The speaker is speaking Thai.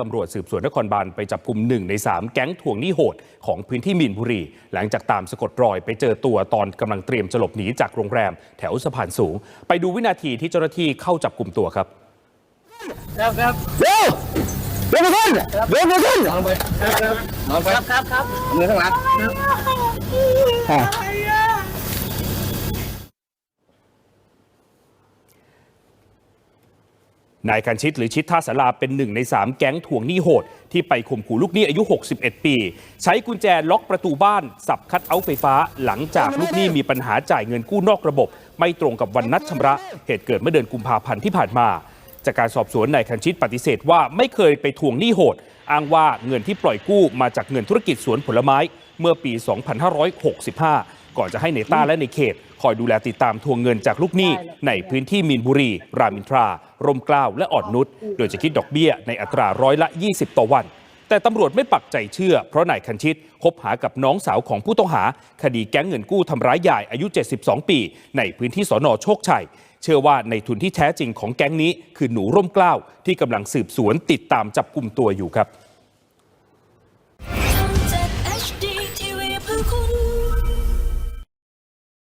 ตำรวจสืบสวนนครบาลไปจับกลุ่มหนึ่งในสามแก๊งทวงหนี้โหด ของพื้นที่มีนบุรี หลังจากตามสะกดรอยไปเจอตัวตอนกำลังเตรียมจะหลบหนีจากโรงแรม แถวสะพานสูง ไปดูวินาทีที่เจ้าหน้าที่เข้าจับกลุ่มตัวครับครับครับเร็วเร็วขึ้นเร็วขึ้นลองไปครับลองไปครับครับครับมือข้างหลังอะ นายคันชิตหรือชิดท่าสาราเป็นหนึ่งในสามแก๊งทวงหนี้โหด ที่ไปข่มขู่ลูกหนี้อายุ 61 ปี ใช้กุญแจล็อกประตูบ้าน สับคัดเอาไฟฟ้า หลังจากลูกหนี้มีปัญหาจ่ายเงินกู้นอกระบบ ไม่ตรงกับวันนัดชำระ เหตุเกิดเมื่อเดือนกุมภาพันธ์ที่ผ่านมา จากการสอบสวนนายคันชิตปฏิเสธว่าไม่เคยไปทวงหนี้โหด อ้างว่าเงินที่ปล่อยกู้มาจากเงินธุรกิจสวนผลไม้เมื่อปี 2565 ก่อนจะให้ในต้าและในเขต คอยดูแลติดตามทวงเงินจากลูกหนี้ ในพื้นที่มีนบุรี รามอินทรา ร่มเกล้าและอ่อนนุชโดยจะคิดดอกเบี้ยในอัตราร้อยละ 20 ต่อวัน แต่ตำรวจไม่ปักใจเชื่อ เพราะนายคันชิตคบหากับน้องสาวของผู้ต้องหา คดีแก๊งเงินกู้ทำร้ายยายอายุ 72 ปี ในพื้นที่สอนอโชคชัยเชื่อว่าในทุนที่แท้จริงของแก๊งนี้ คือหนูร่มเกล้าที่กำลังสืบสวนติดตามจับกลุ่มตัวอยู่ครับ